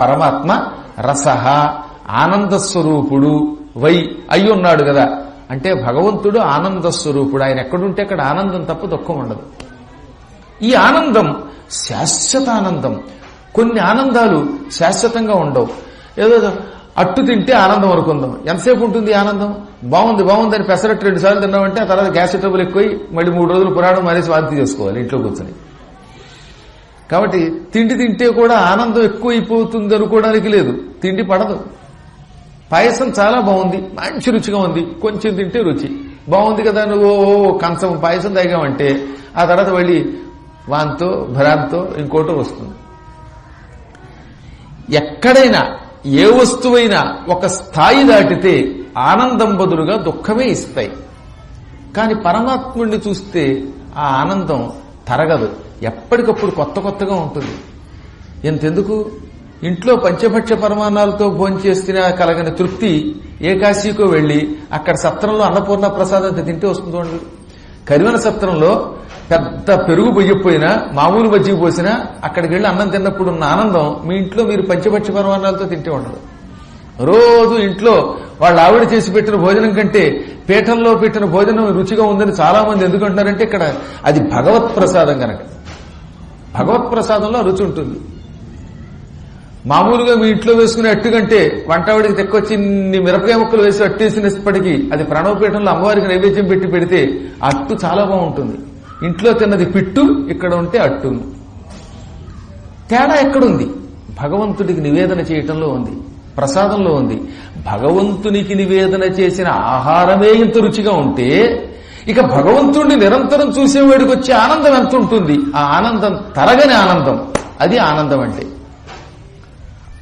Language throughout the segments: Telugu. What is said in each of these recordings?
పరమాత్మ రసహ ఆనంద స్వరూపుడు వై అయి ఉన్నాడు కదా. అంటే భగవంతుడు ఆనంద స్వరూపుడు ఆయన ఎక్కడుంటే అక్కడ ఆనందం తప్ప దుఃఖం ఉండదు. ఈ ఆనందం శాశ్వత ఆనందం. కొన్ని ఆనందాలు శాశ్వతంగా ఉండవు. ఏదో అట్టు తింటే ఆనందం అనుకుందాం. ఎంతసేపు ఉంటుంది ఆనందం? బాగుంది బాగుంది అని పెసరట్టు రెండు సార్లు తిన్నామంటే ఆ తర్వాత గ్యాస్ ట్రబుల్ ఎక్కువై మళ్ళీ మూడు రోజులు పురాణం మరీ స్వాంతి చేసుకోవాలి ఇంట్లో కూర్చొని. కాబట్టి తిండి తింటే కూడా ఆనందం ఎక్కువైపోతుంది అనుకోవడానికి లేదు. తిండి పడదు. పాయసం చాలా బాగుంది. మంచి రుచిగా ఉంది. కొంచెం తింటే రుచి. బాగుంది కదా నువ్వు? ఓ కంచం పాయసం తాగామంటే ఆ తర్వాత వెళ్ళి వాంతో భ్రాంతో ఇంకోటో వస్తుంది. ఎక్కడైనా ఏ వస్తువైనా ఒక స్థాయి దాటితే ఆనందం బదులుగా దుఃఖమే ఇస్తాయి. కానీ పరమాత్ముడిని చూస్తే ఆ ఆనందం తరగదు. ఎప్పటికప్పుడు కొత్త కొత్తగా ఉంటుంది. ఎంతెందుకు? ఇంట్లో పంచభక్ష పరమాణాలతో భోంచేస్తే కలగని తృప్తి. ఏకాశీకో వెళ్ళి అక్కడ సత్రంలో అన్నపూర్ణ ప్రసాదం తింటే వస్తుంది చూడండి. కరివన సత్రంలో పెద్ద పెరుగు పొయ్యిపోయినా మామూలు మజ్జిగ పోసినా అక్కడికి వెళ్ళి అన్నం తిన్నప్పుడు ఉన్న ఆనందం మీ ఇంట్లో మీరు పంచభక్ష పరమాణాలతో తింటే ఉండదు. రోజు ఇంట్లో వాళ్ళ ఆవిడ చేసి పెట్టిన భోజనం కంటే పీఠంలో పెట్టిన భోజనం రుచిగా ఉందని చాలా మంది ఎందుకంటున్నారంటే ఇక్కడ అది భగవత్ ప్రసాదం కనుక భగవత్ ప్రసాదంలో రుచి ఉంటుంది. మామూలుగా మీ ఇంట్లో వేసుకునే అట్టు కంటే వంటవాడికి తెక్కొచ్చి ఇన్ని మిరపకాయ ముక్కలు వేసి అట్టేసినప్పటికీ అది ప్రణవపీఠంలో అమ్మవారికి నైవేద్యం పెట్టి పెడితే అట్టు చాలా బాగుంటుంది. ఇంట్లో తిన్నది పిట్టు ఇక్కడ ఉంటే అట్టును తేడా ఎక్కడుంది? భగవంతుడికి నివేదన చేయటంలో ఉంది. ప్రసాదంలో ఉంది. భగవంతునికి నివేదన చేసిన ఆహారమే ఇంత రుచిగా ఉంటే ఇక భగవంతుడిని నిరంతరం చూసేవాడికి వచ్చే ఆనందం ఎంత ఉంటుంది ఆ ఆనందం తరగని ఆనందం. అది ఆనందం అంటే.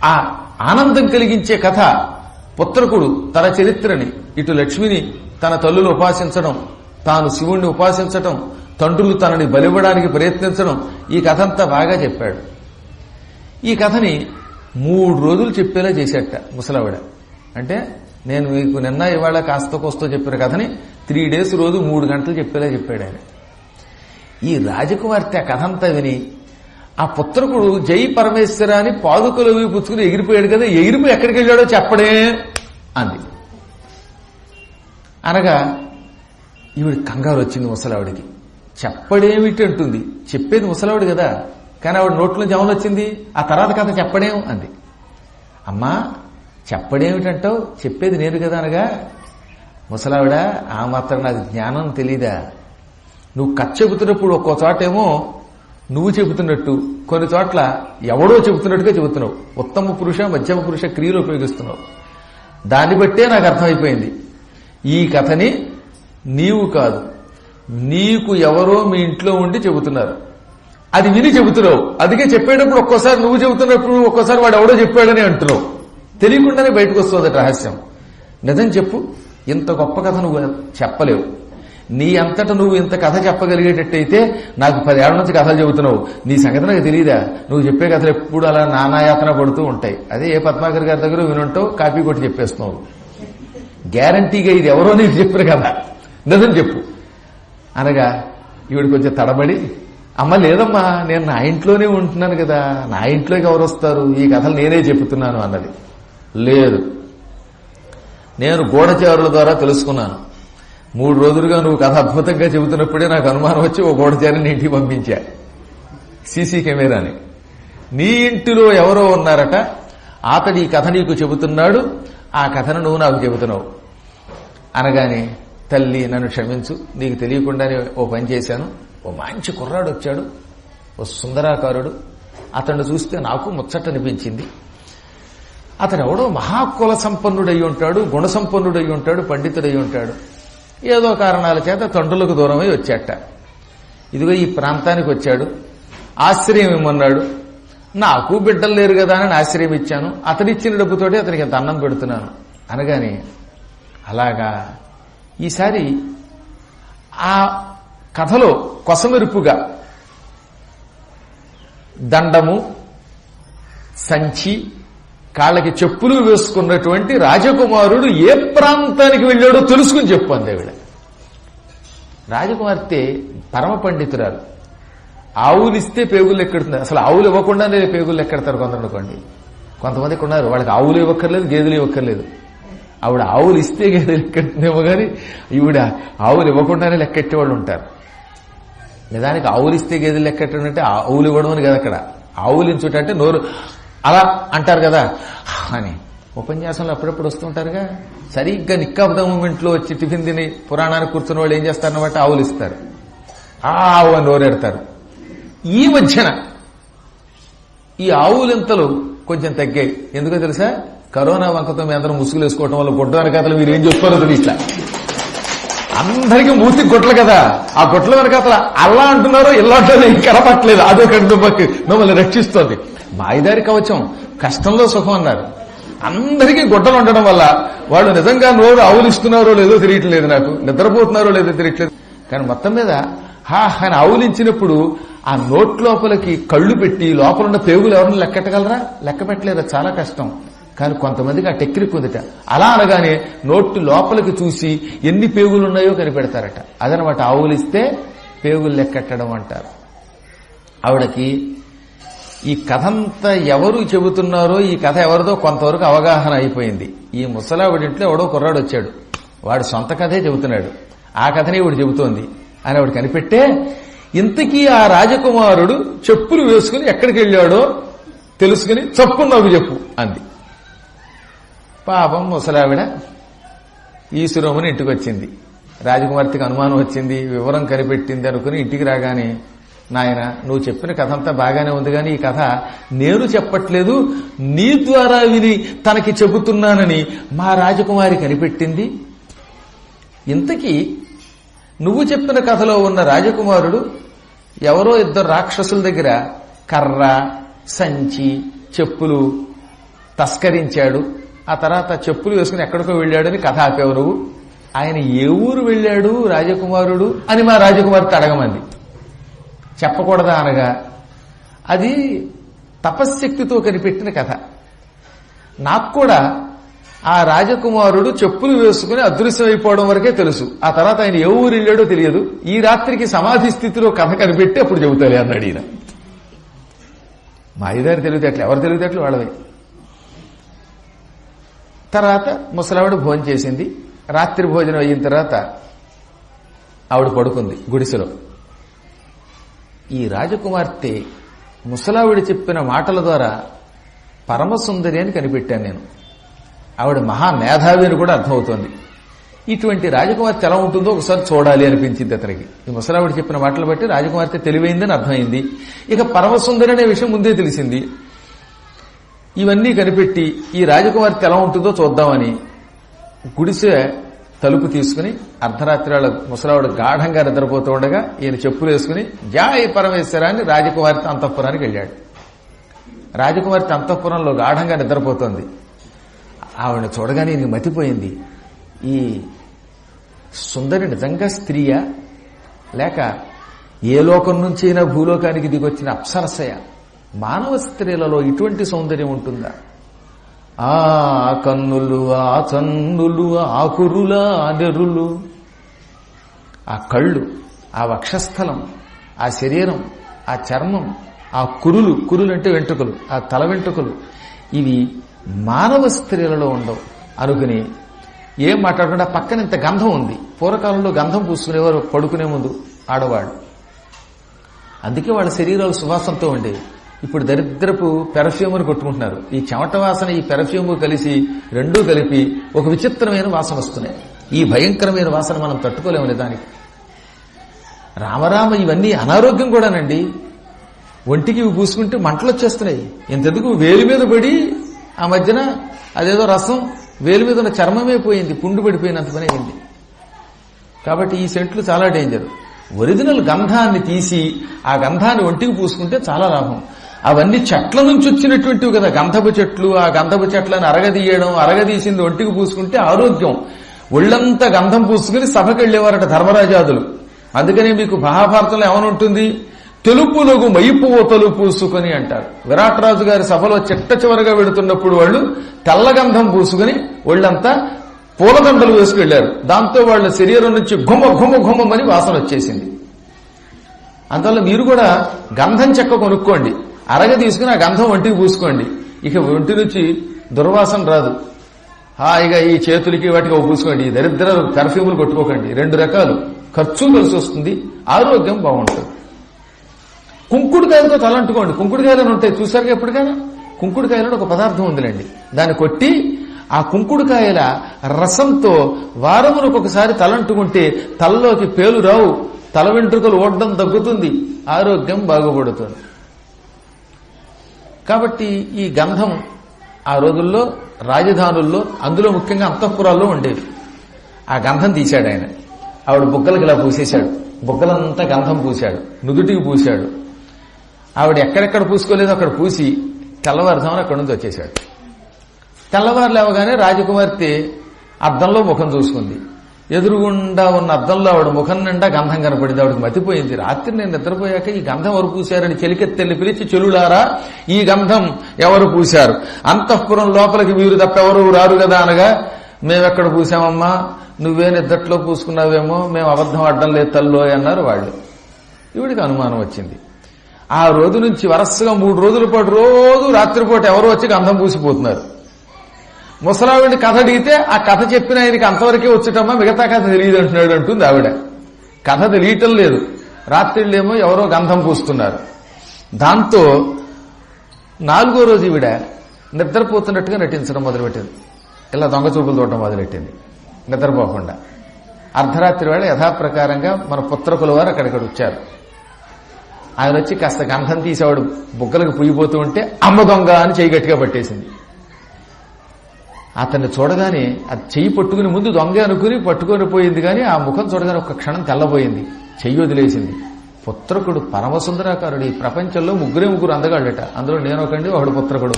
ఆ ఆనందం కలిగించే కథ పుత్రకుడు తన చరిత్రని ఇటు లక్ష్మిని తన తల్లులు ఉపాసించడం తాను శివుణ్ణి ఉపాసించడం తండ్రులు తనని బలివ్వడానికి ప్రయత్నించడం ఈ కథ అంతా బాగా చెప్పాడు. ఈ కథని మూడు రోజులు చెప్పేలా చేసేట ముసలవిడ. అంటే నేను మీకు నిన్న ఇవాళ కాస్త కోస్తో చెప్పిన కథని త్రీ డేస్ రోజు మూడు గంటలు చెప్పేలా చెప్పాడు ఆయన. ఈ రాజకుమార్తె ఆ విని ఆ పుత్రకుడు జై పరమేశ్వర అని పాదుకలు పుచ్చుకుని ఎగిరిపోయాడు కదా ఎగిరిపోయి ఎక్కడికి వెళ్ళాడో చెప్పడే అంది. అనగా ఈవిడ కంగారు వచ్చింది ముసలావిడికి. చెప్పడేమిటి? అంటుంది. చెప్పేది ముసలావిడు కదా కానీ ఆవిడ నోట్లో జమలు వచ్చింది. ఆ తర్వాత కథ చెప్పడేం? అంది. అమ్మా చెప్పడేమిటంటావు? చెప్పేది నేను కదా అనగా ముసలావిడ ఆ మాత్రం నాకు జ్ఞానం తెలీదా? నువ్వు కథ చెబుతున్నప్పుడు ఒక్కో చోటేమో నువ్వు చెబుతున్నట్టు కొన్ని చోట్ల ఎవడో చెబుతున్నట్టుగా చెబుతున్నావు. ఉత్తమ పురుష మధ్యమ పురుష క్రియలు ఉపయోగిస్తున్నావు. దాన్ని బట్టే నాకు అర్థమైపోయింది. ఈ కథని నీవు కాదు నీకు ఎవరో మీ ఇంట్లో ఉండి చెబుతున్నారు. అది విని చెబుతున్నావు. అందుకే చెప్పేటప్పుడు ఒక్కోసారి నువ్వు చెబుతున్నప్పుడు ఒక్కోసారి వాడు ఎవడో చెప్పాడని అంటున్నావు. తెలియకుండానే బయటకు వస్తుంది రహస్యం. నిజం చెప్పు. ఇంత గొప్ప కథ నువ్వు చెప్పలేవు. నీ అంతట నువ్వు ఇంత కథ చెప్పగలిగేటట్టయితే నాకు పదేళ్ళ నుంచి కథలు చెబుతున్నావు. నీ సంగతి నాకు తెలియదా నువ్వు చెప్పే కథలు ఎప్పుడు అలా నానాయాతన పడుతూ ఉంటాయి. అదే ఏ పద్మాకర్ గారి దగ్గర వినుంటావు కాపీ కొట్టి చెప్పేస్తున్నావు. గ్యారంటీగా ఇది ఎవరో నీకు చెప్పారు కదా నిజం చెప్పు. అనగా ఈవిడ కొంచెం తడబడి అమ్మ లేదమ్మా నేను నా ఇంట్లోనే ఉంటున్నాను కదా. నా ఇంట్లోకి ఎవరు వస్తారు? ఈ కథలు నేనే చెప్తున్నాను అన్నది. లేదు. నేను గూఢచారుల ద్వారా తెలుసుకున్నాను. మూడు రోజులుగా నువ్వు కథ అద్భుతంగా చెబుతున్నప్పుడే నాకు అనుమానం వచ్చి ఓ గూఢచారిని ఇంటికి పంపించా. సీసీ కెమెరాని. నీ ఇంటిలో ఎవరో ఉన్నారట అతడి ఈ కథ నీకు చెబుతున్నాడు ఆ కథను నువ్వు నాకు చెబుతున్నావు. అనగానే తల్లి నన్ను క్షమించు నీకు తెలియకుండానే ఓ పని చేశాను. ఓ మంచి కుర్రాడు వచ్చాడు ఓ సుందరాకారుడు. అతన్ని చూస్తే నాకు ముచ్చట అనిపించింది అతను ఎవడో మహాకుల సంపన్నుడై ఉంటాడు గుణ సంపన్నుడై ఉంటాడు పండితుడై ఉంటాడు. ఏదో కారణాల చేత తండ్రులకు దూరమై వచ్చాట. ఇదిగో ఈ ప్రాంతానికి వచ్చాడు. ఆశ్రయం ఇమ్మన్నాడు. నాకు బిడ్డలు లేరు కదా అని ఆశ్రయం ఇచ్చాను. అతనిచ్చిన డబ్బుతోటి అతనికి ఇంత అన్నం పెడుతున్నాను. అనగానే అలాగా? ఈసారి ఆ కథలో కొసమెరుపుగా దండము సంచి కాళ్ళకి చెప్పులు వేసుకున్నటువంటి రాజకుమారుడు ఏ ప్రాంతానికి వెళ్ళాడో తెలుసుకుని చెప్పు అందేవిడ రాజకుమార్తె పరమ పండితురాలు. ఆవులు ఇస్తే పేగులు ఎక్కడుతుంది అసలు ఆవులు ఇవ్వకుండానే పేగులు ఎక్కడతారు కొందరు అనుకోండి. కొంతమంది ఇక్కడ ఉన్నారు వాళ్ళకి ఆవులు ఇవ్వక్కర్లేదు గేదెలు ఇవ్వక్కర్లేదు. ఆవిడ ఆవులు ఇస్తే గేదెలు లెక్కెట్టేమో కానీ ఈవిడ ఆవులు ఇవ్వకుండానే లెక్కెట్టే వాళ్ళు ఉంటారు. నిజానికి ఆవులు ఇస్తే గేదెలు లెక్కెట్టడం అంటే ఆవులు ఇవ్వడం అని కదా అక్కడ. ఆవులు ఇంచుటంటే నోరు అలా అంటారు కదా. అని ఉపన్యాసంలో అప్పుడప్పుడు వస్తుంటారుగా. సరిగ్గా నిక్కాబ్ద మూమెంట్లో వచ్చి టిఫిన్ తిని పురాణానికి కూర్చున్న వాళ్ళు ఏం చేస్తారన్నమాట? ఆవులు ఇస్తారు. ఆ ఆవు అని ఓరెడతారు ఈ మధ్యన ఈ ఆవులింతలు కొంచెం తగ్గాయి. ఎందుకో తెలుసా? కరోనా వంకతో మీ అందరం ముసుగులు వేసుకోవటం వల్ల గుడ్డ వెనకాతలు మీరు ఏం చేసుకోరో తెలియట్లా. అందరికీ మూతి గుట్టలు కదా. ఆ గుట్ల వెనకాతల అల్లా అంటున్నారో ఇలా అంటున్నారో కనపట్టలేదు అదొకటి మిమ్మల్ని మిమ్మల్ని రక్షిస్తోంది. మాయిదారి కవచం కష్టంలో సుఖం అన్నారు. అందరికీ గుడ్డలు ఉండడం వల్ల వాళ్ళు నిజంగా నోరు ఆవులిస్తున్నారో లేదో తెలియట్లేదు నాకు. నిద్రపోతున్నారో లేదో తెలియట్లేదు. కానీ మొత్తం మీద హా అని ఆవులించినప్పుడు ఆ నోట్ లోపలికి కళ్ళు పెట్టి లోపల ఉన్న పేగులు ఎవరిని లెక్కెట్టగలరా? లెక్క పెట్టలేదా? చాలా కష్టం. కానీ కొంతమందికి ఆ టెక్నిక్ ఉందిట. అలా అనగానే నోట్టు లోపలికి చూసి ఎన్ని పేగులు ఉన్నాయో కనిపెడతారట. అదనమాట ఆవులిస్తే పేగులు లెక్కెట్టడం అంటారు. ఆవిడకి ఈ కథంతా ఎవరు చెబుతున్నారో ఈ కథ ఎవరిదో కొంతవరకు అవగాహన అయిపోయింది. ఈ ముసలావిడింట్లో ఎవడో కుర్రాడు వచ్చాడు. వాడు సొంత కథే చెబుతున్నాడు. ఆ కథనే ఇవిడు చెబుతోంది అని ఆవిడ కనిపెట్టే ఇంతకీ ఆ రాజకుమారుడు చెప్పులు వేసుకుని ఎక్కడికి వెళ్ళాడో తెలుసుకుని చప్పు నాకు చెప్పు అంది. పాపం ముసలావిడ ఈశ్వరముని ఇంటికి వచ్చింది రాజకుమార్తెకి అనుమానం వచ్చింది వివరం కనిపెట్టింది అనుకుని ఇంటికి రాగానే నాయన నువ్వు చెప్పిన కథ అంతా బాగానే ఉంది కానీ ఈ కథ నేను చెప్పట్లేదు నీ ద్వారా విని తనకి చెబుతున్నానని మా రాజకుమారి కనిపెట్టింది. ఇంతకీ నువ్వు చెప్పిన కథలో ఉన్న రాజకుమారుడు ఎవరో ఇద్దరు రాక్షసుల దగ్గర కర్ర సంచి చెప్పులు తస్కరించాడు. ఆ తర్వాత చెప్పులు వేసుకుని ఎక్కడికో వెళ్ళాడని కథ ఆపేవు నువ్వు. ఆయన ఏ ఊరు వెళ్ళాడు రాజకుమారుడు అని మా రాజకుమార్తె అడగమంది. చెప్పకూడదా అనగా అది తపశ్శక్తితో కనిపెట్టిన కథ. నాకు కూడా ఆ రాజకుమారుడు చెప్పులు వేసుకుని అదృశ్యమైపోవడం వరకే తెలుసు. ఆ తర్వాత ఆయన ఏ ఊరు వెళ్ళాడో తెలియదు. ఈ రాత్రికి సమాధి స్థితిలో కథ కనిపెట్టి అప్పుడు చెబుతాలే అన్నాడు ఈయన. మా ఐదారు తెలివితేటలు ఎవరు తెలివితేటలు? వాళ్ళవే. తర్వాత ముసలావిడ భోజనం చేసింది. రాత్రి భోజనం అయిన తర్వాత ఆవిడ పడుకుంది గుడిసెలో. ఈ రాజకుమార్తె ముసలావిడ చెప్పిన మాటల ద్వారా పరమసుందరి అని కనిపెట్టాను నేను. ఆవిడ మహామేధావి అని కూడా అర్థమవుతోంది. ఇటువంటి రాజకుమార్తె ఎలా ఉంటుందో ఒకసారి చూడాలి అనిపించింది అతనికి. ఈ ముసలావిడ చెప్పిన మాటలు బట్టి రాజకుమార్తె తెలివైందని అర్థమైంది. ఇక పరమసుందరి అనే విషయం ముందే తెలిసింది. ఇవన్నీ కనిపెట్టి ఈ రాజకుమార్తె ఎలా ఉంటుందో చూద్దామని గుడిసె తలుపు తీసుకుని అర్ధరాత్రి వాళ్ళ ముసలావుడు గాఢంగా నిద్రపోతూ ఉండగా ఈయన చెప్పులు వేసుకుని జాయ పరమేశ్వరాన్ని రాజకుమార్తె అంతఃపురానికి వెళ్ళాడు. రాజకుమార్తె అంతఃపురంలో గాఢంగా నిద్రపోతోంది. ఆవిడని చూడగానే ఈయనకి మతిపోయింది. ఈ సుందరి నిజంగా స్త్రీయా? లేక ఏ లోకం నుంచైనా భూలోకానికి దిగొచ్చిన అప్సరసయ? మానవ స్త్రీలలో ఇటువంటి సౌందర్యం ఉంటుందా? ఆ కన్నులు ఆ చన్నులు ఆ కురుల ఆ ఆ కళ్ళు ఆ వక్షస్థలం ఆ శరీరం ఆ చర్మం ఆ కురులు కురులు అంటే వెంట్రుకలు ఆ తల వెంట్రుకలు. ఇవి మానవ స్త్రీలలో ఉండవు. అనుకుని ఏం మాట్లాడకుండా పక్కన ఇంత గంధం ఉంది. పూర్వకాలంలో గంధం పూసుకునేవారు పడుకునే ముందు ఆడవాళ్ళు. అందుకే వాళ్ళ శరీరాలు సువాసనతో ఉండేవి. ఇప్పుడు దరిద్రపు పెర్ఫ్యూమ్ని కొట్టుకుంటున్నారు. ఈ చెమట వాసన ఈ పెర్ఫ్యూమ్ కలిసి రెండూ కలిపి ఒక విచిత్రమైన వాసన వస్తున్నాయి. ఈ భయంకరమైన వాసన మనం తట్టుకోలేము దానికి రామరామ ఇవన్నీ అనారోగ్యం కూడానండి. ఒంటికి ఇవి పూసుకుంటే మంటలు వచ్చేస్తున్నాయి. ఇంతెందుకు వేలి మీద పడి ఆ మధ్యన అదేదో రసం వేలి మీద ఉన్న చర్మమే పోయింది పుండు పడిపోయినంత పని అయింది. కాబట్టి ఈ సెంట్లు చాలా డేంజర్. ఒరిజినల్ గంధాన్ని తీసి ఆ గంధాన్ని ఒంటికి పూసుకుంటే చాలా లాభం. అవన్నీ చెట్ల నుంచి వచ్చినటువంటివి కదా. గంధపు చెట్లు ఆ గంధపు చెట్లను అరగదీయడం అరగదీసింది ఒంటికి పూసుకుంటే ఆరోగ్యం. ఒళ్ళంతా గంధం పూసుకుని సభకి వెళ్ళేవారట ధర్మరాజాదులు. అందుకనే మీకు మహాభారతంలో ఏమనుంటుంది? తెలుపులకు మైపువతలు పూసుకొని అంటారు. విరాట్ రాజు గారి సభలో చిట్ట చివరగా వెడుతున్నప్పుడు వాళ్ళు తెల్లగంధం పూసుకుని ఒళ్ళంతా పూలదండలు వేసుకెళ్ళారు దాంతో వాళ్ళ శరీరం నుంచి ఘుమ ఘుమ ఘుమమని వాసన వచ్చేసింది. అందువల్ల మీరు కూడా గంధం చెక్క కొనుక్కోండి. అరగ తీసుకుని ఆ గంధం ఒంటికి పూసుకోండి. ఇక ఒంటి నుంచి దుర్వాసన రాదు. హాయిగా ఈ చేతులకి వాటికి పూసుకోండి. ఈ దరిద్ర పెర్ఫ్యూములు కొట్టుకోకండి. రెండు రకాలు. ఖర్చు కలిసి వస్తుంది. ఆరోగ్యం బాగుంటుంది. కుంకుడుకాయలతో తలంటుకోండి కుంకుడుకాయలను ఉంటాయి. చూసారుగా ఎప్పటికైనా? కుంకుడుకాయలో ఒక పదార్థం ఉందిలేండి. దాన్ని కొట్టి ఆ కుంకుడుకాయల రసంతో వారములకు ఒకసారి తలంటుకుంటే తలలోకి పేలు రావు. తల వెంట్రుకలు ఓడడం తగ్గుతుంది. ఆరోగ్యం బాగుపడుతుంది. కాబట్టి ఈ గంధం ఆ రోజుల్లో రాజధానుల్లో అందులో ముఖ్యంగా అంతఃపురాల్లో ఉండేవి. ఆ గంధం తీశాడు ఆయన. ఆవిడ బుగ్గలకి ఇలా పూసేశాడు. బుగ్గలంతా గంధం పూశాడు. నుదుటికి పూశాడు. ఆవిడ ఎక్కడెక్కడ పూసుకోలేదో అక్కడ పూసి తెల్లవారుజామున అక్కడి నుంచి వచ్చేశాడు. తెల్లవారు లేవగానే రాజకుమార్తె అద్దంలో ముఖం చూసుకుంది. ఎదురుగుండా ఉన్న అద్దంలో ఆవిడ ముఖం నిండా గంధం కనపడింది. ఆవిడకి మతిపోయింది. రాత్రి నేను నిద్రపోయాక ఈ గంధం ఎవరు పూశారని చెలికెత్తెల్లి పిలిచి చెలులారా ఈ గంధం ఎవరు పూశారు? అంతఃపురం లోపలికి మీరు తప్ప ఎవరు రారు కదా అనగా మేమెక్కడ పూసామమ్మా నువ్వే నిద్దట్లో పూసుకున్నావేమో మేము అబద్ధం అడ్డం లేదు తల్లో అన్నారు వాళ్ళు. ఈవిడికి అనుమానం వచ్చింది. ఆ రోజు నుంచి వరసగా మూడు రోజుల పాటు రోజు రాత్రిపూట ఎవరు వచ్చి గంధం పూసిపోతున్నారు? ముసలావిడిని కథ అడిగితే ఆ కథ చెప్పిన ఆయనకి అంతవరకే వచ్చటమ్మా మిగతా కథ తెలియదు అంటున్నాడు అంటుంది ఆవిడ. కథ తెలియటం లేదు. రాత్రిళ్ళేమో ఎవరో గంధం పూస్తున్నారు. దాంతో నాలుగో రోజు ఈవిడ నిద్రపోతున్నట్టుగా నటించడం మొదలుపెట్టింది. ఇలా దొంగ చూపులు చూడటం మొదలెట్టింది నిద్రపోకుండా. అర్ధరాత్రి వేళ యథాప్రకారంగా మన పుత్రకుల వారు అక్కడిక్కడ వచ్చారు. ఆయన వచ్చి కాస్త గంధం తీసేవాడు బుగ్గలకు పుయ్యిపోతూ ఉంటే అమ్మ దొంగ అని చేయి గట్టిగా పట్టేసింది. అతన్ని చూడగానే అది చెయ్యి పట్టుకుని ముందు దొంగ అనుకుని పట్టుకొని పోయింది కానీ ఆ ముఖం చూడగానే ఒక క్షణం తెల్లబోయింది. చెయ్యి వదిలేసింది. పుత్రకుడు పరమసుందరాకారుడు ఈ ప్రపంచంలో ముగ్గురే ముగ్గురు అందగాళ్ళట. అందులో నేను ఒకండి ఒకడు పుత్రకుడు.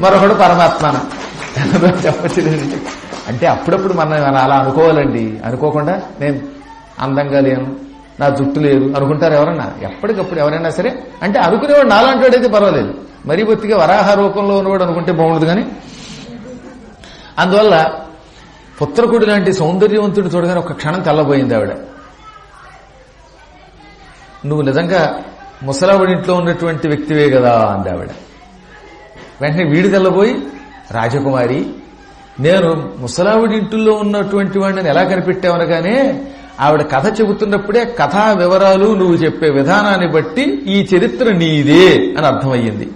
మరొకడు పరమాత్మన. చెప్పచ్చు అంటే అప్పుడప్పుడు మనం మనం అలా అనుకోవాలండి. అనుకోకుండా నేను అందంగా లేను నా జుట్టు లేదు అనుకుంటారు ఎవరన్నా? ఎప్పటికప్పుడు ఎవరైనా సరే. అంటే అనుకునేవాడు నాలాంటి వాడైతే పర్వాలేదు. మరీ బొత్తిగా వరాహ రూపంలో ఉన్నవాడు అనుకుంటే బాగుండదు కానీ అందువల్ల పుత్రకుడి లాంటి సౌందర్యవంతుడు చూడగానే ఒక క్షణం తెల్లబోయింది ఆవిడ. నువ్వు నిజంగా ముసలావిడి ఇంట్లో ఉన్నటువంటి వ్యక్తివే కదా అంది ఆవిడ. వెంటనే వీడి తెల్లబోయి రాజకుమారి నేను ముసలావిడింటిలో ఉన్నటువంటి వాడిని ఎలా కనిపెట్టావనగానే ఆవిడ కథ చెబుతున్నప్పుడే కథా వివరాలు నువ్వు చెప్పే విధానాన్ని బట్టి ఈ చరిత్ర నీదే అని అర్థమయ్యింది.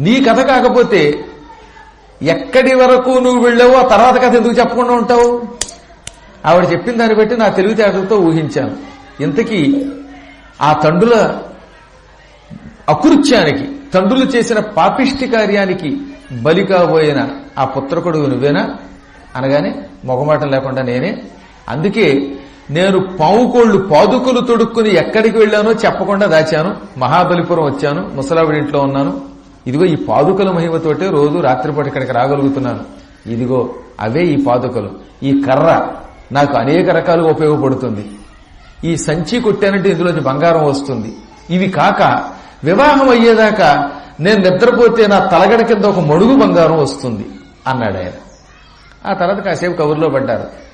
నీ కథ కాకపోతే ఎక్కడి వరకు నువ్వు వెళ్ళావో ఆ తర్వాత కథ ఎందుకు చెప్పకుండా ఉంటావు? ఆవిడ చెప్పిన దాన్ని బట్టి నా తెలివితేటలతో ఊహించాను. ఇంతకీ ఆ తండ్రుల అకృత్యానికి తండ్రులు చేసిన పాపిష్టి కార్యానికి బలి కాబోయిన ఆ పుత్రకుడు నువ్వేనా? అనగానే మొగమాటం లేకుండా నేనే. అందుకే నేను పావుకోళ్ళు పాదుకులు తొడుక్కుని ఎక్కడికి వెళ్ళానో చెప్పకుండా దాచాను. మహాబలిపురం వచ్చాను. ముసలావిడి ఇంట్లో ఉన్నాను. ఇదిగో ఈ పాదుకల మహిమతోటే రోజు రాత్రిపూట ఇక్కడికి రాగలుగుతున్నాను. ఇదిగో అవే ఈ పాదుకలు. ఈ కర్ర నాకు అనేక రకాలుగా ఉపయోగపడుతుంది. ఈ సంచి కొట్టానంటే ఇందులోంచి బంగారం వస్తుంది. ఇవి కాక వివాహం అయ్యేదాకా నేను నిద్రపోతే నా తలగడ కింద ఒక మడుగు బంగారం వస్తుంది అన్నాడు ఆయన. ఆ తర్వాత కాసేపు కబుర్లో పడ్డారు.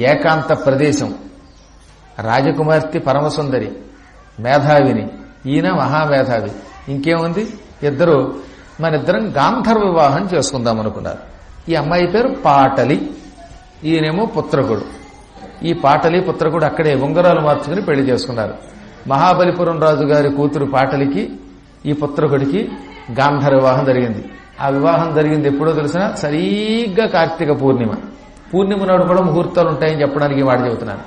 ఏకాంత ప్రదేశం. రాజకుమార్తె పరమసుందరి మేధావిని. ఈయన మహామేధావి. ఇంకేముంది? ఇద్దరు మన ఇద్దరం గాంధర్వ వివాహం చేసుకుందాం అనుకున్నారు ఈ అమ్మాయి పేరు పాటలి ఈయనేమో పుత్రకుడు. ఈ పాటలి పుత్రకుడు అక్కడే ఉంగరాలు మార్చుకుని పెళ్ళి చేసుకున్నారు. మహాబలిపురం రాజు గారి కూతురు పాటలికి ఈ పుత్రకుడికి గాంధర్వ వివాహం జరిగింది. ఆ వివాహం జరిగింది ఎప్పుడో తెలిసిన సరిగ్గా కార్తీక పూర్ణిమ. పూర్ణిమ నాడు కూడా ముహూర్తాలు ఉంటాయని చెప్పడానికి వాడు చెబుతున్నాను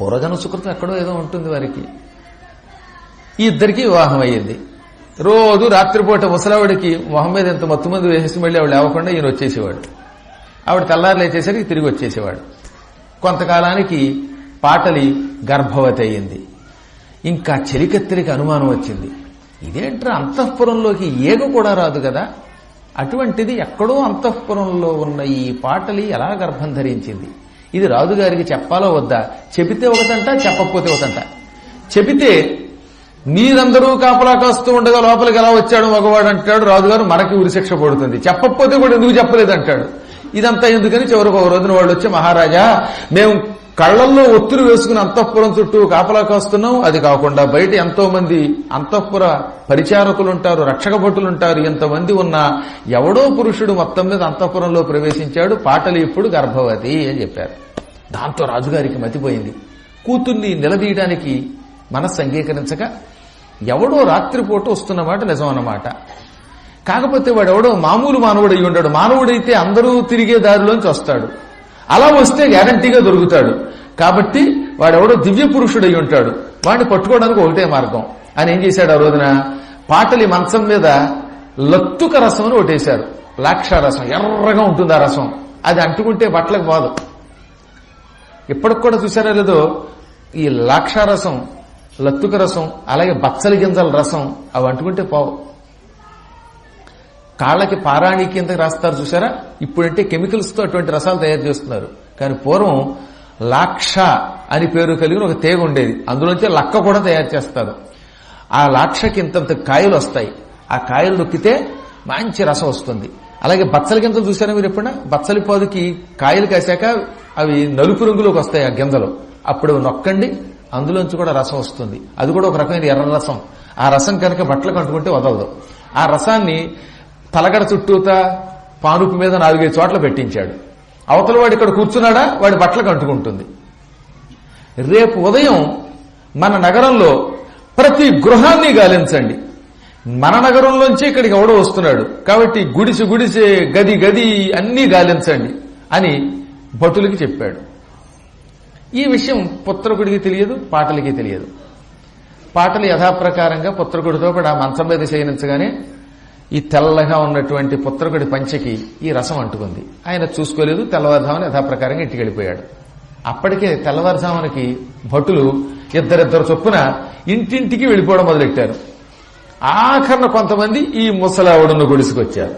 పూర్వజన సుకృతం ఎక్కడో ఏదో ఉంటుంది వారికి. ఈ ఇద్దరికి వివాహం అయ్యింది. రోజు రాత్రిపూట ముసలావిడికి మొహం మీద ఎంత మత్తు మంది వేసేసి మళ్ళీ ఆవిడ లేవకుండా ఈయన వచ్చేసేవాడు. ఆవిడ తెల్లారు లేచేసరికి తిరిగి వచ్చేసేవాడు. కొంతకాలానికి పాటలి గర్భవతి అయ్యింది. ఇంకా చెలికత్తెలికి అనుమానం వచ్చింది. ఇదేంట్రా అంతఃపురంలోకి ఏగ కూడా రాదు కదా? అటువంటిది ఎక్కడో అంతఃపురంలో ఉన్న ఈ పాటలి ఎలా గర్భం ధరించింది? ఇది రాజుగారికి చెప్పాలో వద్దా? చెబితే ఒకటంట చెప్పకపోతే ఒకటంట. చెబితే మీరందరూ కాపలా కాస్తూ ఉండగా లోపలికి ఎలా వచ్చాడు మగవాడు అంటాడు రాజుగారు మనకి ఉరిశిక్ష పడుతుంది. చెప్పకపోతే కూడా ఎందుకు చెప్పలేదు అంటాడు ఇదంతా ఎందుకని చివరికి ఒక రోజున వాళ్ళు వచ్చి మహారాజా మేము కళ్ళల్లో ఒత్తిడి వేసుకుని అంతఃపురం చుట్టూ కాపలా కాస్తున్నాం. అది కాకుండా బయట ఎంతో మంది అంతఃపుర పరిచారకులుంటారు రక్షక భటులుంటారు. ఎంతమంది ఉన్నా ఎవడో పురుషుడు మొత్తం మీద అంతఃపురంలో ప్రవేశించాడు. పాటలు ఇప్పుడు గర్భవతి అని చెప్పారు. దాంతో రాజుగారికి మతిపోయింది. కూతుర్ని నిలదీయడానికి మనస్సు అంగీకరించక ఎవడో రాత్రిపూట వస్తున్నమాట నిజం అన్నమాట కాకపోతే వాడు ఎవడో మామూలు మానవుడు అయి ఉంటాడు. మానవుడైతే అందరూ తిరిగే దారిలోంచి వస్తాడు. అలా వస్తే గ్యారంటీగా దొరుకుతాడు. కాబట్టి వాడెవడో దివ్య పురుషుడు అయి ఉంటాడు. వాడిని పట్టుకోవడానికి ఒకటే మార్గం. అని ఏం చేశాడు ఆ రోజున? పాటలి మంచం మీద లత్తుక రసం అని ఒకటేశారు. లాక్షారసం ఎర్రగా ఉంటుంది ఆ రసం. అది అంటుకుంటే బట్టలకు పోదు ఇప్పటికి కూడా చూసారా లేదో? ఈ లాక్షారసం లత్తుక రసం అలాగే బచ్చలి గింజల రసం అవి అంటుకుంటే పోవు. కాళ్ళకి పారాణి కింద రాస్తారు చూసారా ఇప్పుడంటే కెమికల్స్తో అటువంటి రసాలు తయారు చేస్తున్నారు. కానీ పూర్వం లాక్ష అని పేరు కలిగిన ఒక తేగ ఉండేది. అందులోంచి లక్క కూడా తయారు చేస్తారు. ఆ లాక్షకి ఇంతంత కాయలు వస్తాయి. ఆ కాయలు నొక్కితే మంచి రసం వస్తుంది. అలాగే బచ్చల గింజలు చూసారా మీరు ఎప్పుడైనా? బచ్చలి పాదుకి కాయలు కాసాక అవి నలుపు రంగులోకి వస్తాయి ఆ గింజలు. అప్పుడు నొక్కండి అందులోంచి కూడా రసం వస్తుంది. అది కూడా ఒక రకమైన ఎర్ర రసం. ఆ రసం కనుక బట్టలు కట్టుకుంటే వదలదు. ఆ రసాన్ని తలగడ చుట్టూతా పానుపు మీద నాలుగైదు చోట్ల పెట్టించాడు. అవతల వాడు ఇక్కడ కూర్చున్నాడా? వాడి బట్టలకు అంటుకుంటుంది. రేపు ఉదయం మన నగరంలో ప్రతి గృహాన్ని గాలించండి. మన నగరంలోంచి ఇక్కడికి ఎవడో వస్తున్నాడు. కాబట్టి గుడిసి గుడిసే గది గది అన్నీ గాలించండి అని భటులకి చెప్పాడు. ఈ విషయం పుత్రకుడికి తెలియదు పాటలకి తెలియదు. పాటలు యథాప్రకారంగా పుత్రకుడితో కూడా మంచం మీద చేయనించగానే ఈ తెల్లగా ఉన్నటువంటి పుత్రకుడి పంచకి ఈ రసం అంటుకుంది. ఆయన చూసుకోలేదు తెల్లవారుజామున యథాప్రకారంగా ఇంటికి వెళ్ళిపోయాడు. అప్పటికే తెల్లవారుజామునకి భటులు ఇద్దరిద్దరు చొప్పున ఇంటింటికి వెళ్ళిపోవడం మొదలెట్టారు. ఆఖరణ కొంతమంది ఈ ముసలావుడును గుడిసుకొచ్చారు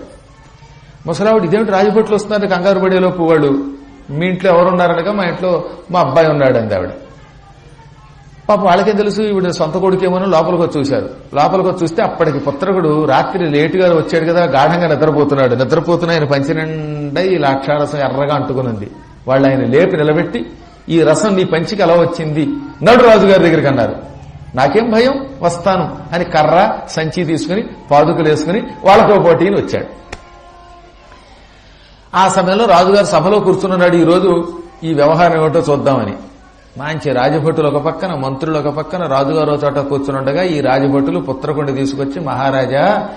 ముసలావుడు ఇదేమిటి రాజభట్లు వస్తున్నారు? కంగారు పడేలోపు వాళ్ళు మీ ఇంట్లో ఎవరున్నారనగా మా ఇంట్లో మా అబ్బాయి ఉన్నాడు అంది ఆవిడ. పాప వాళ్ళకేం తెలుసు? ఈవిడ సొంత కొడుకేమో లోపలికి వచ్చి చూశారు. లోపలికి వచ్చి చూస్తే అప్పటికి పుత్రకుడు రాత్రి లేటుగా వచ్చాడు కదా గాఢంగా నిద్రపోతున్నాడు. నిద్రపోతున్న ఆయన పంచినండా ఈ లాక్షారసం ఎర్రగా అంటుకునుంది. వాళ్ళు ఆయన లేపి నిలబెట్టి ఈ రసం నీ పంచికి ఎలా వచ్చింది? నడు రాజుగారి దగ్గరికి అన్నారు. నాకేం భయం? వస్తాను అని కర్ర సంచి తీసుకుని పాదుకలు వేసుకుని వాళ్ళతో పోటీని వచ్చాడు. ఆ సమయంలో రాజుగారు సభలో కూర్చున్నాడు. ఈ రోజు ఈ వ్యవహారం ఏమిటో చూద్దామని. మంచి రాజభటులు ఒక పక్కన మంత్రులు ఒక పక్కన రాజుగారు చోట కూర్చునుండగా ఈ రాజభటులు పుత్రకొండ తీసుకొచ్చి మహారాజా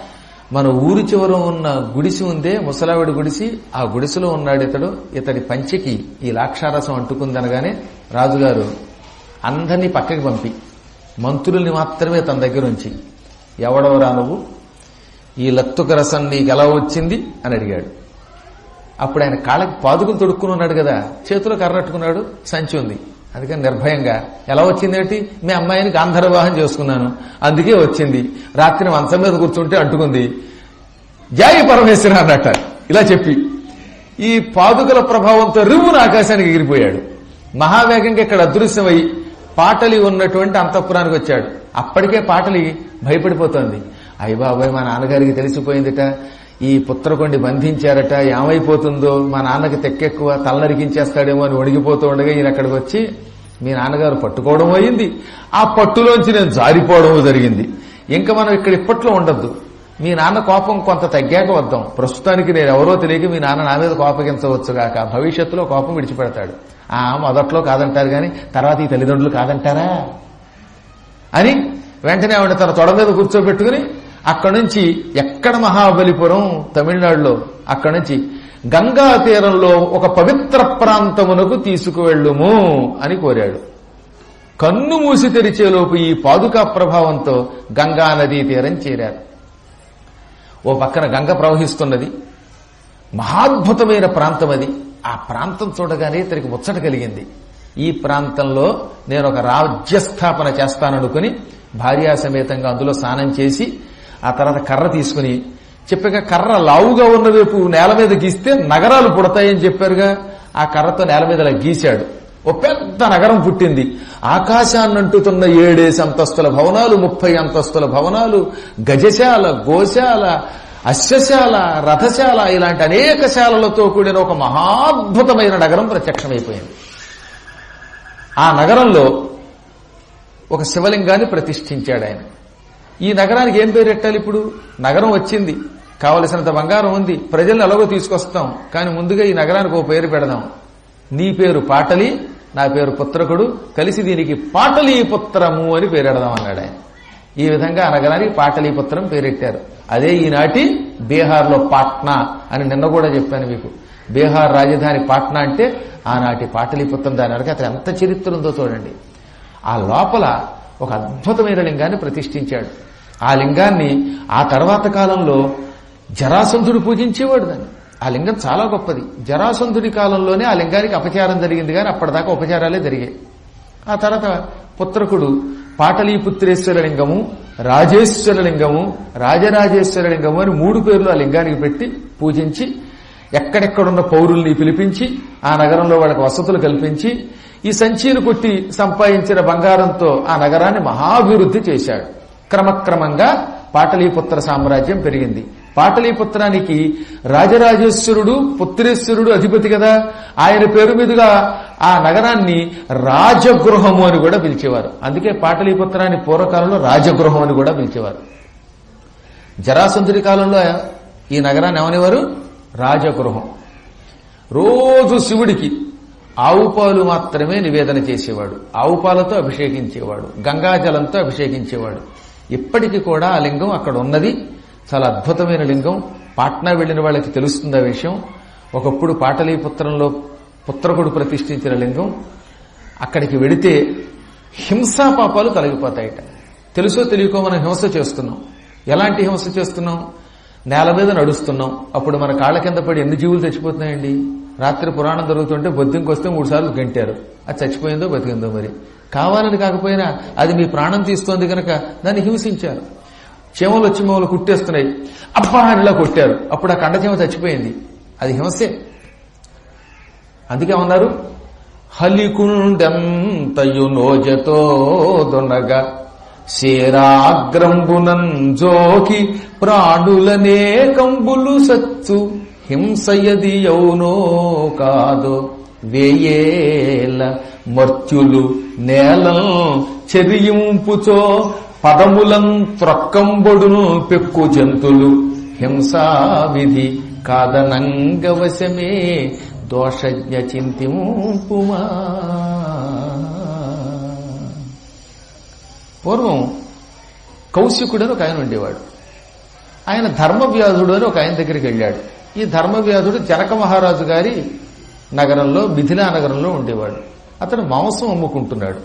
మన ఊరి చివర ఉన్న గుడిసి ఉందే ముసలావిడి గుడిసి. ఆ గుడిసెలో ఉన్నాడు ఇతడు. ఇతడి పంచికి ఈ లాక్షారసం అంటుకుందనగానే రాజుగారు అందరినీ పక్కకి పంపి. మంత్రుల్ని మాత్రమే తన దగ్గర ఉంచి ఎవడవరా నువ్వు? ఈ లత్తుక రసం నీకు ఎలా వచ్చింది? అని అడిగాడు. అప్పుడు ఆయన కాళ్ళకి పాదుకులు తొడుక్కుని ఉన్నాడు కదా. చేతిలో కర్రట్టుకున్నాడు సంచి ఉంది. అందుకని నిర్భయంగా ఎలా వచ్చిందేంటి? మీ అమ్మాయిని గాంధర్వాహం చేసుకున్నాను. అందుకే వచ్చింది. రాత్రి మంచం మీద కూర్చుంటే అంటుకుంది జాయి పరమేశ్వర అన్నట్ట. ఇలా చెప్పి ఈ పాదుకల ప్రభావంతో రివ్వున ఆకాశానికి ఎగిరిపోయాడు. మహావేగంగా ఇక్కడ అదృశ్యమై పాటలి ఉన్నటువంటి అంతఃపురానికి వచ్చాడు. అప్పటికే పాటలి భయపడిపోతోంది. అయ్య బాబాయ్ మా నాన్నగారికి తెలిసిపోయిందిట. ఈ పుత్రకొండి బంధించారట ఏమైపోతుందో? మా నాన్నకి తెక్కెక్కువ తలనరికించేస్తాడేమో అని ఒడిగిపోతూ ఉండగా ఈయన అక్కడికి వచ్చి మీ నాన్నగారు పట్టుకోవడం అయింది. ఆ పట్టులోంచి నేను జారిపోవడం జరిగింది. ఇంకా మనం ఇక్కడ ఇప్పట్లో ఉండద్దు. మీ నాన్న కోపం కొంత తగ్గాక వద్దాం. ప్రస్తుతానికి నేను ఎవరో తెలియక మీ నాన్న నా మీద కోపగించవచ్చుగాక. భవిష్యత్తులో కోపం విడిచిపెడతాడు. ఆ మొదట్లో కాదంటారు కానీ తర్వాత ఈ తల్లిదండ్రులు కాదంటారా? అని వెంటనే ఆవిడ తన తొడ మీద కూర్చోబెట్టుకుని అక్కడి నుంచి ఎక్కడ మహాబలిపురం? తమిళనాడులో. అక్కడి నుంచి గంగా తీరంలో ఒక పవిత్ర ప్రాంతమునకు తీసుకువెళ్ళుము అని కోరాడు. కన్ను మూసి తెరిచేలోపు ఈ పాదుకా ప్రభావంతో గంగా నదీ తీరం చేరారు. ఓ పక్కన గంగ ప్రవహిస్తున్నది. మహాద్భుతమైన ప్రాంతం అది. ఆ ప్రాంతం చూడగానే ఇతనికి ముచ్చట కలిగింది. ఈ ప్రాంతంలో నేను ఒక రాజ్యస్థాపన చేస్తాననుకుని భార్యా సమేతంగా అందులో స్నానం చేసి ఆ తర్వాత కర్ర తీసుకుని చెప్పాక కర్ర లావుగా ఉన్న వైపు నేల మీద గీస్తే నగరాలు పుడతాయని చెప్పారుగా. ఆ కర్రతో నేల మీద గీశాడు. ఓ పెద్ద నగరం పుట్టింది. ఆకాశాన్ని అంటుతున్న ఏడేసి అంతస్తుల భవనాలు ముప్పై అంతస్తుల భవనాలు గజశాల గోశాల అశ్వశాల రథశాల ఇలాంటి అనేక శాలలతో కూడిన ఒక మహాద్భుతమైన నగరం ప్రత్యక్షమైపోయింది. ఆ నగరంలో ఒక శివలింగాన్ని ప్రతిష్ఠించాడు ఆయన. ఈ నగరానికి ఏం పేరు పెట్టాలి ఇప్పుడు? నగరం వచ్చింది. కావలసినంత బంగారం ఉంది. ప్రజల్ని ఎలాగో తీసుకొస్తాం. కానీ ముందుగా ఈ నగరానికి ఓ పేరు పెడదాం. నీ పేరు పాటలి నా పేరు పుత్రకుడు. కలిసి దీనికి పాటలీపుత్రము అని పేరెడదాం అన్నాడు ఆయన. ఈ విధంగా ఆ నగరానికి పాటలీపుత్రం పేరెట్టారు అదే ఈనాటి బీహార్లో పాట్నా అని నిన్న కూడా చెప్పాను మీకు. బీహార్ రాజధాని పాట్నా అంటే ఆనాటి పాటలీపుత్రం దాని వరకు అతను ఎంత చరిత్ర ఉందో చూడండి. ఆ లోపల ఒక అద్భుతమైన లింగాన్ని ప్రతిష్ఠించాడు. ఆ లింగాన్ని ఆ తర్వాత కాలంలో జరాసంధుడు పూజించేవాడు దాన్ని. ఆ లింగం చాలా గొప్పది. జరాసంధుడి కాలంలోనే ఆ లింగానికి అపచారం జరిగింది కానీ అప్పటిదాకా ఉపచారాలే జరిగాయి. ఆ తర్వాత పుత్రకుడు పాటలీపుత్రేశ్వర లింగము రాజేశ్వర లింగము రాజరాజేశ్వర లింగము అని మూడు పేర్లు ఆ లింగానికి పెట్టి పూజించి ఎక్కడెక్కడున్న పౌరుల్ని పిలిపించి ఆ నగరంలో వాళ్ళకి వసతులు కల్పించి ఈ సంచీలు కొట్టి సంపాదించిన బంగారంతో ఆ నగరాన్ని మహాభివృద్ధి చేశాడు. క్రమక్రమంగా పాటలీపుత్ర సామ్రాజ్యం పెరిగింది. పాటలీపుత్రానికి రాజరాజేశ్వరుడు పుత్రేశ్వరుడు అధిపతి కదా. ఆయన పేరు మీదుగా ఆ నగరాన్ని రాజగృహము అని కూడా పిలిచేవారు. అందుకే పాటలీపుత్రాన్ని పూర్వకాలంలో రాజగృహం అని కూడా పిలిచేవారు. జరాసంధుడి కాలంలో ఈ నగరాన్ని ఏమనేవారు? రాజగృహం. రోజు శివుడికి ఆవు పాలు మాత్రమే నివేదన చేసేవాడు. ఆవు పాలతో అభిషేకించేవాడు. గంగాజలంతో అభిషేకించేవాడు. ఇప్పటికీ కూడా ఆ లింగం అక్కడ ఉన్నది. చాలా అద్భుతమైన లింగం. పాట్నా వెళ్ళిన వాళ్ళకి తెలుస్తుంది ఆ విషయం. ఒకప్పుడు పాటలీపుత్రంలో పుత్రకుడు ప్రతిష్ఠించిన లింగం. అక్కడికి వెడితే హింసా పాపాలు తొలగిపోతాయట. తెలుసో తెలియకో మనం హింస చేస్తున్నాం. ఎలాంటి హింస చేస్తున్నాం? నేల మీద నడుస్తున్నాం. అప్పుడు మన కాళ్ళ కింద పడి ఎన్ని జీవులు చచ్చిపోతున్నాయండి? రాత్రి పురాణం జరుగుతుంటే బొద్దింకొస్తే మూడు సార్లు గంటారు. అది చచ్చిపోయిందో బతికిందో మరి. కావాలని కాకపోయినా అది మీ ప్రాణం తీస్తోంది కనుక దాన్ని హింసించారు. చెమలు వచ్చి మమ్మల్ని కుట్టేస్తున్నాయి. అబ్బా ఇలా కొట్టారు. అప్పుడు ఆ కండచేమ చచ్చిపోయింది. అది హింసే. అందుకే ఉన్నారు హలికుండెంతయు నోజతో శీరాగ్రంబునం జోకి ప్రాణులనే కంబులు సత్తు. హింసయది యౌనో కాదో. వేయేల మర్త్యులు నేలం చెరియింపుచో పదములం త్రొక్కంబొడును పెక్కు జంతులు. హింసా విధి కాదనంగవశమే దోషజ్ఞ చింతింపుమా. పూర్వం కౌశికుడు అని ఒక ఆయన ఉండేవాడు. ఆయన ధర్మవ్యాధుడు అని ఒక ఆయన దగ్గరికి వెళ్ళాడు. ఈ ధర్మవ్యాధుడు జనక మహారాజు గారి నగరంలో మిథిలా నగరంలో ఉండేవాడు. అతను మాంసం అమ్ముకుంటున్నాడు.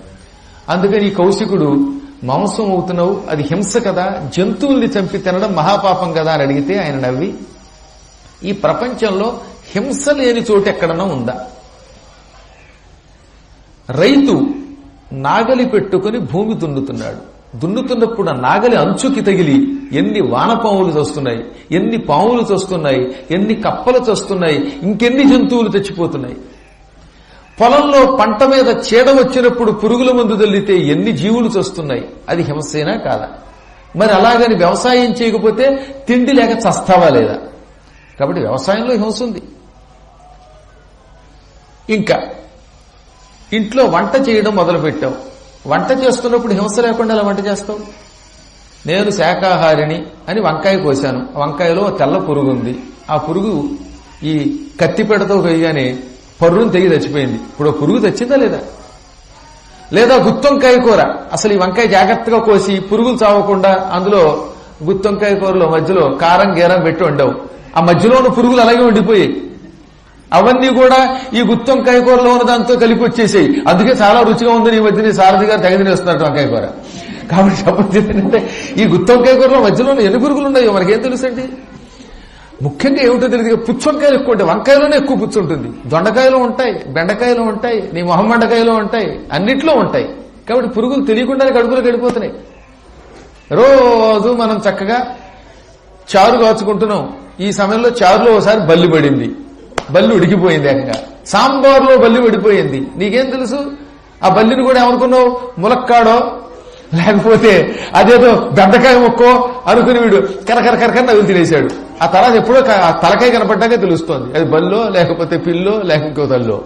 అందుకని ఈ కౌశికుడు మాంసం అవుతున్నావు అది హింస కదా? జంతువుల్ని చంపి తినడం మహాపాపం కదా? అని అడిగితే ఆయన నవ్వి ఈ ప్రపంచంలో హింస లేని చోటు ఎక్కడన్నా ఉందా? రైతు నాగలి పెట్టుకుని భూమి దున్నుతున్నాడు. దున్నుతున్నప్పుడు నాగలి అంచుకి తగిలి ఎన్ని వానపాములు చస్తున్నాయి ఎన్ని పాములు చస్తున్నాయి ఎన్ని కప్పలు చస్తున్నాయి ఇంకెన్ని జంతువులు తెచ్చిపోతున్నాయి పొలంలో పంట మీద చీడ వచ్చినప్పుడు పురుగుల మందు తల్లితే ఎన్ని జీవులు చస్తున్నాయి? అది హింసేనా కాదా? మరి అలాగని వ్యవసాయం చేయకపోతే తిండి లేక చస్తావా లేదా? కాబట్టి వ్యవసాయంలో హింస ఉంది. ఇంకా ఇంట్లో వంట చేయడం మొదలుపెట్టాం వంట చేస్తున్నప్పుడు హింస లేకుండా ఎలా వంట చేస్తావు? నేను శాకాహారిని అని వంకాయ కోశాను. వంకాయలో తెల్ల పురుగు ఉంది. ఆ పురుగు ఈ కత్తిపెడతో వేయగానే పర్రును తెగి చచ్చిపోయింది. ఇప్పుడు పురుగు తెచ్చిందా లేదా? లేదా గుత్తొంకాయ కూర? అసలు ఈ వంకాయ జాగ్రత్తగా కోసి పురుగులు చావకుండా అందులో గుత్తొంకాయ కూరలో మధ్యలో కారం గీరం పెట్టి ఉండవు ఆ మధ్యలో ఉన్న పురుగులు అలాగే ఉండిపోయాయి. అవన్నీ కూడా ఈ గుత్తొంకాయ కూరలో ఉన్న దాంతో కలిపి వచ్చేసాయి. అందుకే చాలా రుచిగా ఉందని ఈ మధ్యన సారథి గారు తెగ తినేస్తున్నట్టు వంకాయ కూర. కాబట్టి చెప్పండి ఏంటంటే ఈ గుత్తొంకాయ కూరలో మధ్యలో ఎన్ని పురుగులు ఉన్నాయో. మనకేం తెలుసండి? ముఖ్యంగా ఏమిటో తెలియదు. పుచ్చొంకాయలు ఎక్కువ ఉంటాయి. వంకాయలోనే ఎక్కువ పుచ్చు ఉంటుంది. దొండకాయలు ఉంటాయి బెండకాయలు ఉంటాయి నీ మొహం బెండకాయలు ఉంటాయి అన్నిట్లో ఉంటాయి. కాబట్టి పురుగులు తెలియకుండానే కడుపులోకి వెళ్ళిపోతున్నాయి. రోజు మనం చక్కగా చారు కాచుకుంటున్నాం. ఈ సమయంలో చారులో ఒకసారి బల్లి పడింది. బల్లి ఉడికిపోయింది ఏకంగా. సాంబార్లో బల్లి పడిపోయింది. నీకేం తెలుసు? ఆ బల్లిని కూడా ఏమనుకున్నావు? ములక్కాడో లేకపోతే అదేదో బెండకాయ మొక్కో అనుకుని వీడు కరకర కరకర నవ్వులు తినేశాడు. ఆ తర్వాత ఎప్పుడో ఆ తలకాయ కనపడ్డాకే తెలుస్తోంది. అది బల్లో లేకపోతే పిల్లో లేక ఇంకో తల్లో.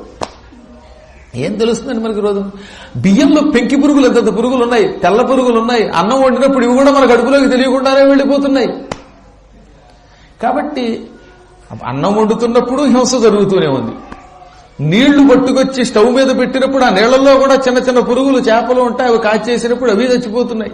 ఏం తెలుస్తుందండి మనకి రోజు బియ్యంలో పెంకి పురుగులు ఎంతంత పురుగులు ఉన్నాయి తెల్ల పురుగులు ఉన్నాయి అన్నం వండినప్పుడు ఇవి కూడా మన కడుపులోకి తెలియకుండానే వెళ్ళిపోతున్నాయి. కాబట్టి అన్నం వండుతున్నప్పుడు హింస జరుగుతూనే ఉంది. నీళ్ళు పట్టుకొచ్చి స్టవ్ మీద పెట్టినప్పుడు ఆ నీళ్ళలో కూడా చిన్న చిన్న పురుగులు చేపలు ఉంటాయి అవి కాచేసినప్పుడు అవి చచ్చిపోతున్నాయి.